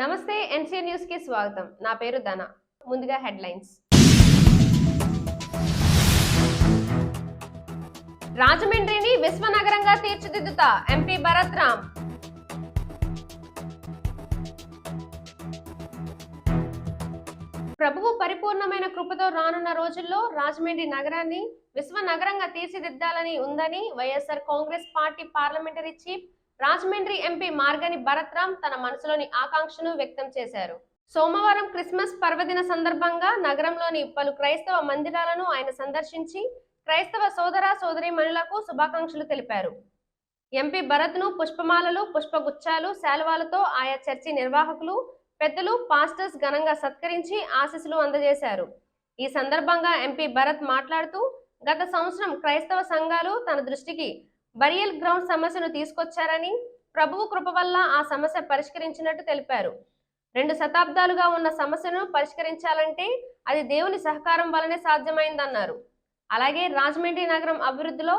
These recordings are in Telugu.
నమస్తే ఎన్సీ న్యూస్కి స్వాగతం. నా పేరు ధన. ముందుగా హెడ్లైన్స్. రాజమండ్రిని విశ్వనగరంగా తీర్చిదిద్దుతా ఎంపీ భరత్ రామ్. ప్రభువు పరిపూర్ణమైన కృపతో రానున్న రోజుల్లో రాజమండ్రి నగరాన్ని విశ్వనగరంగా తీర్చిదిద్దాలని ఉందని YSR Congress party parliamentary chief Rajahmundry MP Margani Bharatram తన మనసులోని ఆకాంక్షను వ్యక్తం చేశారు. సోమవారం క్రిస్మస్ పర్వదిన సందర్భంగా నగరంలోని పలు క్రైస్తవ మందిరాలను ఆయన సందర్శించి క్రైస్తవ సోదర సోదరీమణులకు శుభాకాంక్షలు తెలిపారు. ఎంపీ భరత్ను పుష్పమాలలు పుష్పగుచ్చాలు శాలువాలతో ఆయా చర్చి నిర్వాహకులు పెద్దలు పాస్టర్స్ ఘనంగా సత్కరించి ఆశీస్సులు అందజేశారు. ఈ సందర్భంగా ఎంపీ భరత్ మాట్లాడుతూ గత సంవత్సరం క్రైస్తవ సంఘాలు తన దృష్టికి బరియల్ గ్రౌండ్ సమస్యను తీసుకొచ్చారని ప్రభువు కృప వల్ల ఆ సమస్య పరిష్కరించినట్టు తెలిపారు. రెండు శతాబ్దాలుగా ఉన్న సమస్యను పరిష్కరించాలంటే అది దేవుని సహకారం వల్లనే సాధ్యమైందన్నారు. అలాగే రాజమండ్రి నగరం అభివృద్ధిలో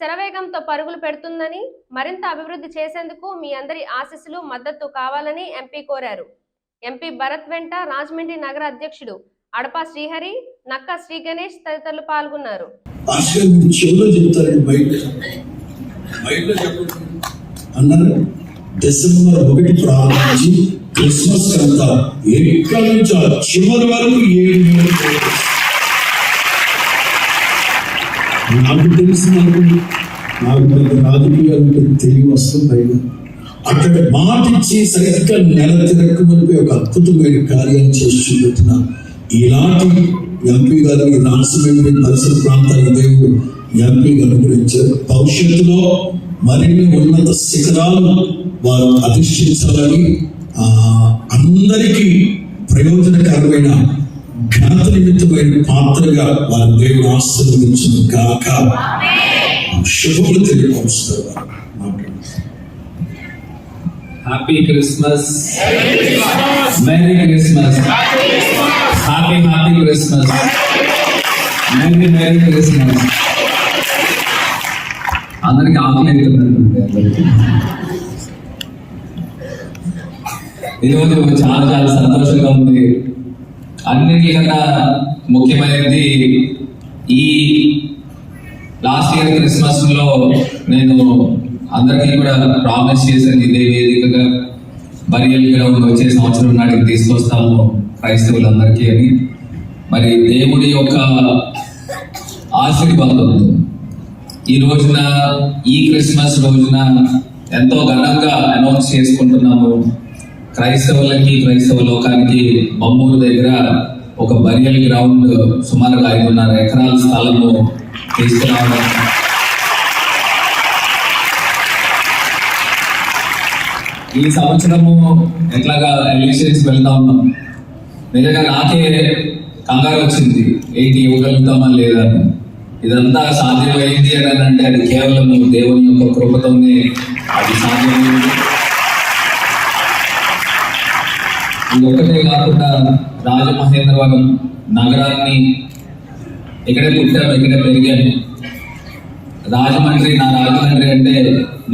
శరవేగంతో పరుగులు పెడుతుందని మరింత అభివృద్ధి చేసేందుకు మీ అందరి ఆశీస్సులు మద్దతు కావాలని ఎంపీ కోరారు. ఎంపీ భరత్ వెంట రాజమండ్రి నగర అధ్యక్షుడు అడపా శ్రీహరి నక్క శ్రీ గణేష్ తదితరులు పాల్గొన్నారు. అన్నారు డిసెంబర్ ఒకటి ప్రారంభించి క్రిస్మస్ అంతా ఎక్కడి నుంచి చివరి వరకు ఏడు నాకు తెలిసిన నాకు పెద్ద రాజకీయాలు తెలివి వస్తుంది అక్కడ మాటిచ్చి సరిగ్గా నెల తిరగకపోతే ఒక అద్భుతమైన కార్యం చేసి చూపెట్టిన ఇలాంటి ఎంపీ గారిని రాజమండ్రి పరిసర ప్రాంతాల దేవుడు ఎంపీగా అనుగ్రహించారు భవిష్యత్తులో మరిన్ని ఉన్నత శిఖరాలు వారు అధిష్ఠించాలని అందరికీ ప్రయోజనకరమైన ఘనత నిమిత్తమైన పాత్రగా వారి దేవుడు ఆశీర్వదించిన కాక శుభములు తెలియపరుస్తారు. Happy Christmas merry Christmas happy happy Christmas merry merry Christmas అందరికి ఆకలి అవుతున్నట్టుంది ఈరోజు చాలా చాలా సంతోషంగా ఉంది. అన్నిటికన్నా ముఖ్యమైనది ఈ లాస్ట్ ఇయర్ క్రిస్మస్లో నేను అందరికీ కూడా ప్రామిస్ చేశాను ఇదే వేదికగా. బరియల్ గ్రౌండ్ వచ్చే సంవత్సరం నాటికి తీసుకొస్తాము క్రైస్తవులందరికీ అని. మరి దేవుడి యొక్క ఆశీర్వాదంతో ఈ రోజున ఈ క్రిస్మస్ రోజున ఎంతో ఘనంగా అనౌన్స్ చేసుకుంటున్నాము. క్రైస్తవులకి క్రైస్తవ లోకానికి బొమ్మూరు దగ్గర ఒక బరియల్ గ్రౌండ్ సుమారుగా ఐదున్నర ఎకరాల స్థలము తీసుకురావడం. ఈ సంవత్సరము ఎట్లాగా ఎలక్షన్స్ వెళ్తా ఉన్నాం. నిజంగా నాకే కంగారు వచ్చింది. ఏంటి ఇవ్వగలుగుతామా లేదా అని. ఇదంతా సాధ్యమైంది అని అంటే అది కేవలం దేవుని యొక్క కృపతోనే అది సాధ్యమైంది. ఇదొక్కటే ఒక్కటే కాకుండా రాజమహేంద్రవరం నగరాన్ని ఇక్కడే పుట్టాను ఇక్కడే పెరిగాను. రాజమండ్రి నా రాజమండ్రి అంటే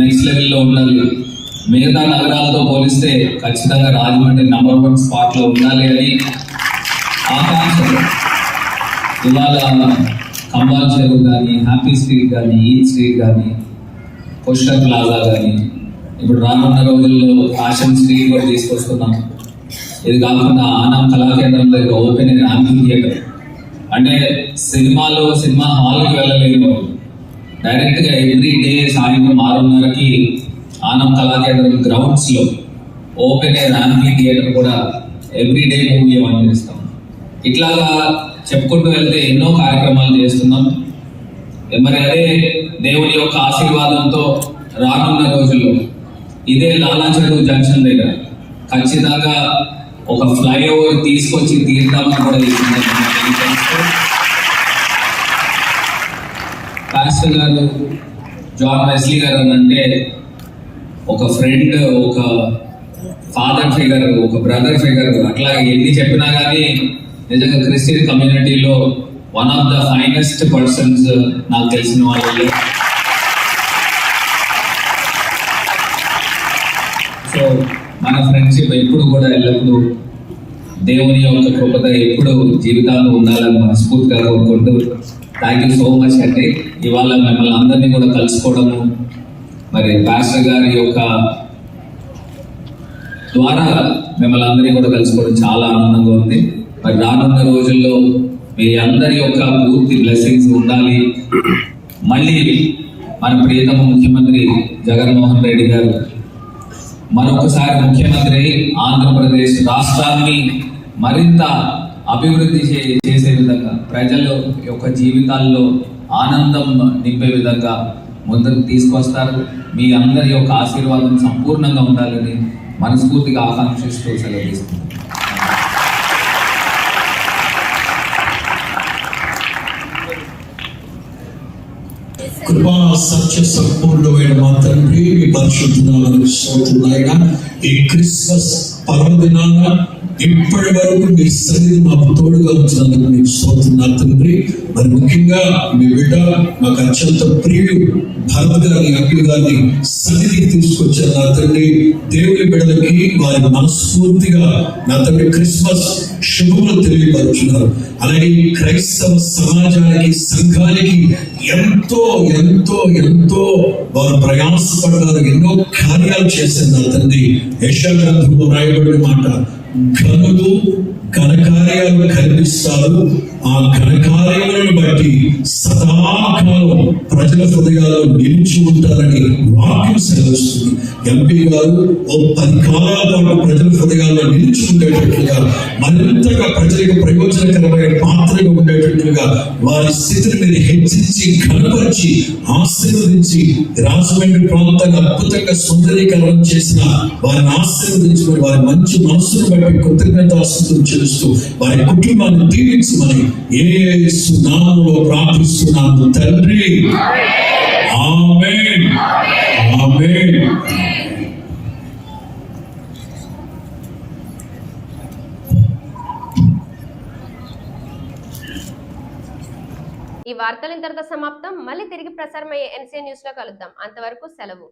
నెక్స్ట్ లెవెల్లో ఉండాలి. మిగతా నగరాలతో పోలిస్తే ఖచ్చితంగా రాజమండ్రి నంబర్ వన్ స్పాట్లో ఉండాలి అని ఆకాంక్ష. ఇవాళ కంబాల్ చెరువు కానీ హ్యాపీ స్ట్రీట్ కానీ ఈ స్ట్రీట్ కానీ పుష్కర్ ప్లాజా కానీ ఇప్పుడు రానున్న రోజుల్లో ఫ్యాషన్ స్ట్రీట్ కూడా తీసుకొస్తున్నాం. ఇది కాకుండా ఆనం కళాకేంద్రం దగ్గర ఓపెన్ అయిన యాంఫీ థియేటర్ అంటే సినిమాలో సినిమా హాల్కి వెళ్ళలేని వాళ్ళు. డైరెక్ట్గా ఎవ్రీ డే సాయంత్రం ఆరున్నరకి ఆనం కళాకేంద్రం గ్రౌండ్స్లో ఓపెన్ అయిన యాంఫీ థియేటర్ కూడా ఎవ్రీ డే మూవీ ఆన్ చేస్తాం ఇట్లాగా చెప్పుకుంటూ వెళ్తే ఎన్నో కార్యక్రమాలు చేస్తున్నాం. మరి అదే దేవుని యొక్క ఆశీర్వాదంతో రానున్న రోజుల్లో ఇదే లాలా చెరువు జంక్షన్ దగ్గర ఖచ్చితంగా ఒక ఫ్లైఓవర్ తీసుకొచ్చి తీర్దామని కూడా ఈ పాస్టర్ గారు జాన్ వెస్లీ గారు అని అంటే ఒక ఫ్రెండ్ ఒక ఫాదర్ ఫిగర్ ఒక బ్రదర్ ఫిగర్ అట్లా ఎన్ని చెప్పినా కానీ నిజంగా క్రిస్టియన్ కమ్యూనిటీలో one of the finest persons నాకు తెలిసిన వాళ్ళు సో మన ఫ్రెండ్షిప్ ఎప్పుడు కూడా ఎల్లప్పుడూ దేవుని యొక్క కృపత ఎప్పుడు జీవితాల్లో ఉండాలని మనస్ఫూర్తిగా కోరుకుంటూ థ్యాంక్ యూ సో మచ్ అంటే ఇవాళ మిమ్మల్ని అందరినీ కూడా కలుసుకోవడము మరి పాస్టర్ గారి యొక్క ద్వారా మిమ్మల్ని అందరినీ కూడా కలుసుకోవడం చాలా ఆనందంగా ఉంది. మరి రానున్న రోజుల్లో మీ అందరి యొక్క పూర్తి బ్లెస్సింగ్స్ ఉండాలి. మళ్ళీ మన ప్రియతమ ముఖ్యమంత్రి జగన్మోహన్ రెడ్డి గారు మరొకసారి ముఖ్యమంత్రి ఆంధ్రప్రదేశ్ రాష్ట్రాన్ని మరింత అభివృద్ధి చే- చేసే విధంగా ప్రజల యొక్క జీవితాల్లో ఆనందం నింపే విధంగా ముందుకు తీసుకొస్తారు. మీ అందరి యొక్క ఆశీర్వాదం సంపూర్ణంగా ఉండాలని మనస్ఫూర్తిగా ఆకాంక్షిస్తూ సెలవు కృపా సత్య సంపూర్ణమైన మా తండ్రి మీ పరిశుద్ధనాలను స్తోత్రులైన ఈ క్రిస్మస్ పర్వదినాన ఇప్పటి వరకు మీ సన్నిధి మాకు తోడుగా ఉంచినందుకు మీకు స్తోత్రున్నా తండ్రి. మరి ముఖ్యంగా మీ బిడ్డ మాకు అత్యంత ప్రియుడు భరత్ గారిని అఖిల్ గారిని సన్నిధికి తీసుకొచ్చారు నా తండ్రి. దేవుని బిడ్డలకి వారి మనస్ఫూర్తిగా నా తండ్రి క్రిస్మస్ శుభములు తెలియపరుచున్నారు. అలాగే క్రైస్తవ సమాజానికి సంఘానికి ఎంతో ఎంతో ఎంతో వారు ప్రయాసపడ్డారు ఎన్నో కార్యాలు చేశారు నా తండ్రి. యశాగ్రంథంలో రాయబడిన మాట ఘనులు ఘనకార్యాలు కనిపిస్తారు ఆ ఘనకార్యాలను బట్టి సదాకాలం ప్రజల హృదయాల్లో నిలిచి ఉంటారని వాక్యం సెలవుస్తుంది. ఎంపీ గారు ఓ పది కాలాల పాటు ప్రజల హృదయాల్లో నిలిచి ఉండేటట్లుగా మరింతగా ప్రజలకు ప్రయోజనకరమైన పాత్రగా ఉండేటట్లుగా వారి స్థితిని మీరు హెచ్చించి కనపరిచి ఆశీర్వదించి రాజమండ్రి ప్రాంతాన్ని అద్భుతంగా సుందరీకరణం చేసిన వారిని ఆశీర్వదించి వారి మంచి మనస్సును బట్టి కృతజ్ఞతాస్తుతులు చేస్తూ వారి కుటుంబాన్ని దీవించమని ఏ నామంలో ప్రార్థిస్తున్నాను తండ్రి. ఆమేన్. ఆమేన్. ఈ వార్తలు ఇంతటితో సమాప్తం. మళ్ళీ తిరిగి ప్రసారమయ్యే ఎన్సీ న్యూస్లో కలుద్దాం. అంతవరకు సెలవు.